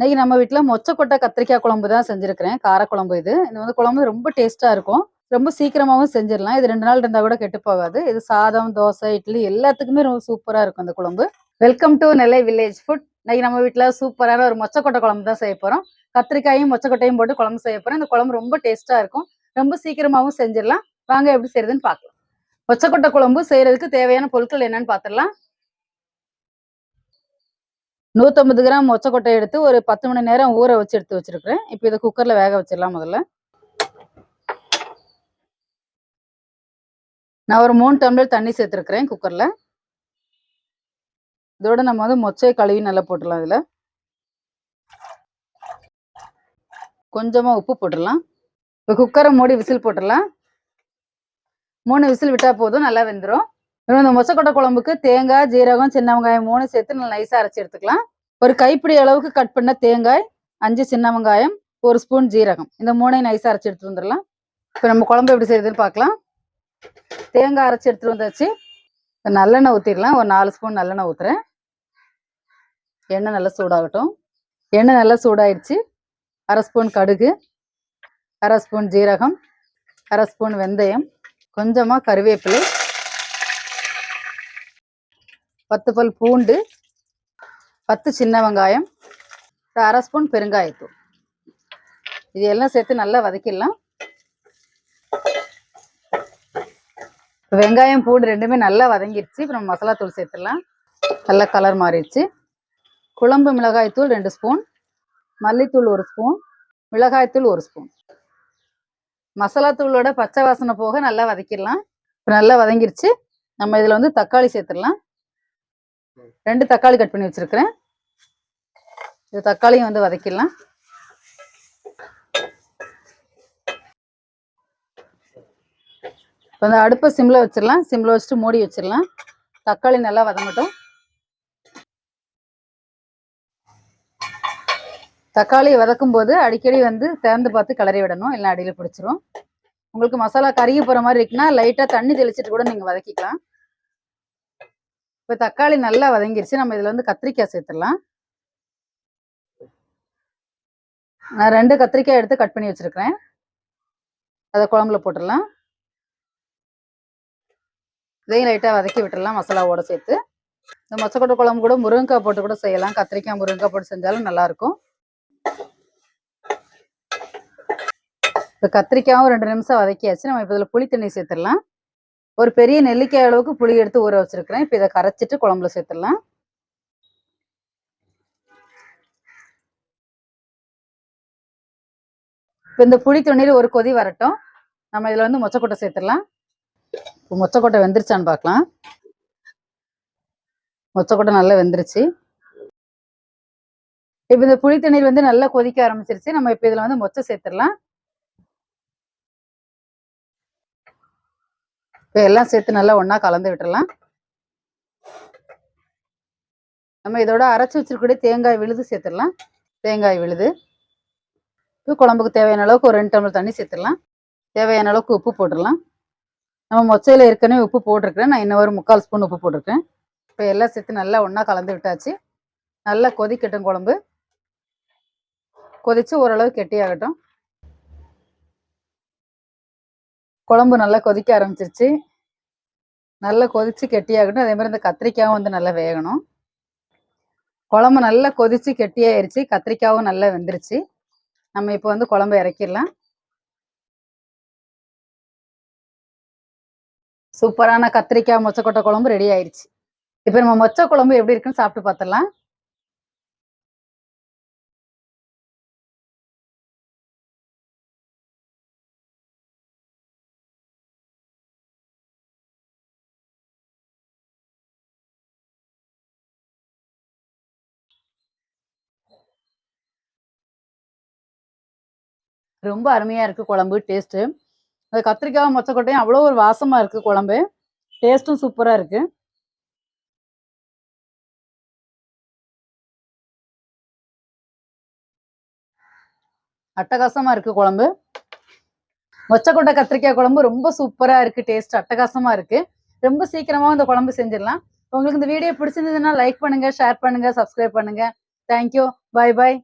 இன்னைக்கு நம்ம வீட்ல மொச்சக்கொட்டை கத்திரிக்காய் குழம்பு தான் செஞ்சுருக்கிறேன். காரக்குழம்பு இது. இது வந்து குழம்பு ரொம்ப டேஸ்ட்டாக இருக்கும். ரொம்ப சீக்கிரமாவும் செஞ்சிடலாம். இது ரெண்டு நாள் இருந்தா கூட கெட்டு போகாது. இது சாதம் தோசை இட்லி எல்லாத்துக்குமே ரொம்ப சூப்பரா இருக்கும் இந்த குழம்பு. Welcome to Nellai village food இன்னைக்கு நம்ம வீட்ல சூப்பரான ஒரு மொச்சக்கொட்டை குழம்பு தான் செய்ய போறோம். கத்திரிக்காயும் மொச்சக்கொட்டையும் போட்டு குழம்பு செய்ய போறோம் இந்த குழம்பு ரொம்ப டேஸ்டா இருக்கும். ரொம்ப சீக்கிரமாவும் செஞ்சிடலாம். வாங்க எப்படி செய்யறதுன்னு பார்க்கலாம். மொச்சக்கொட்டை குழம்பு செய்யறதுக்கு தேவையான பொருட்கள் என்னன்னு பார்த்துடலாம். நூற்றம்பது கிராம் மொச்சக்கொட்டை எடுத்து ஒரு பத்து மணி நேரம் ஊற வச்சு எடுத்து வச்சிருக்கிறேன். இப்போ இதை குக்கரில் வேக வச்சிடலாம் முதல்ல. நான் ஒரு மூணு டம்ளர் தண்ணி சேர்த்துருக்குறேன் குக்கரில் இதோட நம்ம வந்து மொச்சை கழுவி நல்லா போட்டுடலாம் இதில். கொஞ்சமாக உப்பு போட்டுடலாம். இப்போ குக்கரை மூடி விசில் போட்டுடலாம். மூணு விசில் விட்டால் போதும் நல்லா வெந்துடும் இன்னும் இந்த மொச்சக்கொட்டை குழம்புக்கு தேங்காய் ஜீரகம் சின்ன வெங்காயம் மூணு சேர்த்து நல்லா நைஸாக அரைச்சி எடுத்துக்கலாம். ஒரு கைப்பிடி அளவுக்கு கட் பண்ண தேங்காய் அஞ்சு சின்ன வெங்காயம் ஒரு ஸ்பூன் ஜீரகம். இந்த மூணையும் நைஸாக அரைச்சி எடுத்துட்டு வந்துடலாம். இப்போ நம்ம குழம்பு எப்படி செய்யுதுன்னு பார்க்கலாம். தேங்காய் அரைச்சி எடுத்துட்டு வந்தாச்சு. நல்லெண்ணெய் ஊற்றிடலாம் ஒரு நாலு ஸ்பூன் நல்லெண்ணெய் ஊற்றுறேன் எண்ணெய் நல்லா சூடாகட்டும். எண்ணெய் நல்லா சூடாயிடுச்சு. அரை ஸ்பூன் கடுகு அரை ஸ்பூன் ஜீரகம் அரை ஸ்பூன் வெந்தயம் கொஞ்சமாக கருவேப்பிலை பத்து பல் பூண்டு பத்து சின்ன வெங்காயம் ஒரு அரை ஸ்பூன் பெருங்காயத்தூள். இது எல்லாம் சேர்த்து நல்லா வதக்கிடலாம். வெங்காயம் பூண்டு ரெண்டுமே நல்லா வதங்கிடுச்சு. இப்போ நம்ம மசாலா தூள் சேர்த்துடலாம். நல்லா கலர் மாறிடுச்சு. குழம்பு மிளகாய் தூள் ரெண்டு ஸ்பூன். மல்லித்தூள் ஒரு ஸ்பூன். மிளகாய்த்தூள் ஒரு ஸ்பூன். மசாலா தூளோட பச்சை வாசனை போக நல்லா வதக்கிடலாம். இப்போ நல்லா வதங்கிருச்சு நம்ம இதில் வந்து தக்காளி சேர்த்துடலாம். ரெண்டு தக்காளி கட் பண்ணி வச்சிருக்கிறேன். இது தக்காளியும் வந்து வதக்கிடலாம். இப்போ அந்த அடுப்பை சிம்ல வச்சிடலாம். சிம்ல வச்சுட்டு மூடி வச்சிடலாம். தக்காளி நல்லா வதங்கட்டும். தக்காளி வதக்கும் போது அடிக்கடி வந்து திறந்து பார்த்து கிளறி விடணும். இல்லை அடியில் பிடிச்சிரும். உங்களுக்கு மசாலா கருகி போகிற மாதிரி இருக்குன்னா லைட்டாக தண்ணி தெளிச்சிட்டு கூட நீங்கள் வதக்கிக்கலாம். இப்போ தக்காளி நல்லா வதங்கிருச்சு. நம்ம இதில் வந்து கத்திரிக்காய் சேர்த்துடலாம். நான் ரெண்டு கத்திரிக்காய் எடுத்து கட் பண்ணி வச்சிருக்கிறேன். அதை குழம்புல போட்டுடலாம். இதையும் லைட்டாக வதக்கி விட்டுடலாம் மசாலாவோட சேர்த்து. இந்த மொச்சக்கொட்டை குழம்பு கூட முருங்கைக்காய் போட்டு கூட செய்யலாம். கத்திரிக்காய் முருங்கைக்காய் போட்டு செஞ்சாலும் நல்லா இருக்கும் இப்போ கத்திரிக்காயும் ரெண்டு நிமிஷம் வதக்கியாச்சு. நம்ம இப்போ இதில் புளி தண்ணி சேர்த்துடலாம். ஒரு பெரிய நெல்லிக்காய் அளவுக்கு புளி எடுத்து ஊற வச்சிருக்கிறேன். இப்போ இதை கரைச்சிட்டு குழம்புல சேர்த்துடலாம். இப்போ இந்த புளி தண்ணீர் ஒரு கொதி வரட்டும். நம்ம இதில் வந்து மொச்சக்கொட்டை சேர்த்துடலாம். இப்போ மொச்சக்கொட்டை வெந்துருச்சான்னு பார்க்கலாம். மொச்சக்கொட்டை நல்லா வெந்துருச்சு. இப்போ இந்த புளி தண்ணீர் வந்து நல்லா கொதிக்க ஆரம்பிச்சிருச்சு. நம்ம இப்போ இதில் வந்து மொச்சை சேர்த்துடலாம். இப்போ எல்லாம் சேர்த்து நல்லா ஒன்றா கலந்து விட்டுறலாம். நம்ம இதோட அரைச்சி வச்சிருக்கக்கூடிய தேங்காய் விழுது சேர்த்துடலாம். தேங்காய் விழுது. இப்போ குழம்புக்கு தேவையான அளவுக்கு ஒரு ரெண்டு டம்ளர் தண்ணி சேர்த்துடலாம். தேவையான அளவுக்கு உப்பு போட்டுடலாம். நம்ம மொச்சையில் ஏற்கனவே உப்பு போட்டிருக்கிறேன். நான் இன்னும் ஒரு முக்கால் ஸ்பூன் உப்பு போட்டிருக்கேன். இப்போ எல்லாம் சேர்த்து நல்லா ஒன்றா கலந்து விட்டாச்சு. நல்லா கொதிக்கட்டும் குழம்பு. கொதிச்சு ஓரளவு கெட்டியாகட்டும். குழம்பு நல்லா கொதிக்க ஆரம்பிச்சிருச்சு. நல்லா கொதிச்சு கெட்டியாகட்டும். அதே மாதிரி இந்த கத்திரிக்காயும் வந்து நல்லா வேகணும். குழம்பு நல்லா கொதிச்சு கெட்டியாயிருச்சு. கத்திரிக்காயும் நல்லா வெந்துருச்சு. நம்ம இப்போ வந்து குழம்பு இறக்கிடலாம். சூப்பரான கத்திரிக்காய் மொச்சக்கொட்டை குழம்பு ரெடி ஆயிடுச்சு இப்போ நம்ம மொச்சை குழம்பு எப்படி இருக்குன்னு சாப்பிட்டு பார்த்துடலாம். ரொம்ப அருமையாக இருக்கு குழம்பு டேஸ்ட்டு அது கத்திரிக்காய் மொச்சக்கொட்டையும் அவ்வளோ ஒரு வாசமாக இருக்கு குழம்பு. டேஸ்ட்டும் சூப்பராக இருக்குது அட்டகாசமாக இருக்கு. குழம்பு. மொச்சக்கொட்டை கத்திரிக்காய் குழம்பு ரொம்ப சூப்பராக இருக்கு டேஸ்ட் அட்டகாசமாக இருக்கு. ரொம்ப சீக்கிரமாக இந்த குழம்பு செஞ்சிடலாம். உங்களுக்கு இந்த வீடியோ பிடிச்சிருந்ததுன்னா லைக் பண்ணுங்கள் ஷேர் பண்ணுங்கள் சப்ஸ்கிரைப் பண்ணுங்க. தேங்க்யூ பாய் பாய்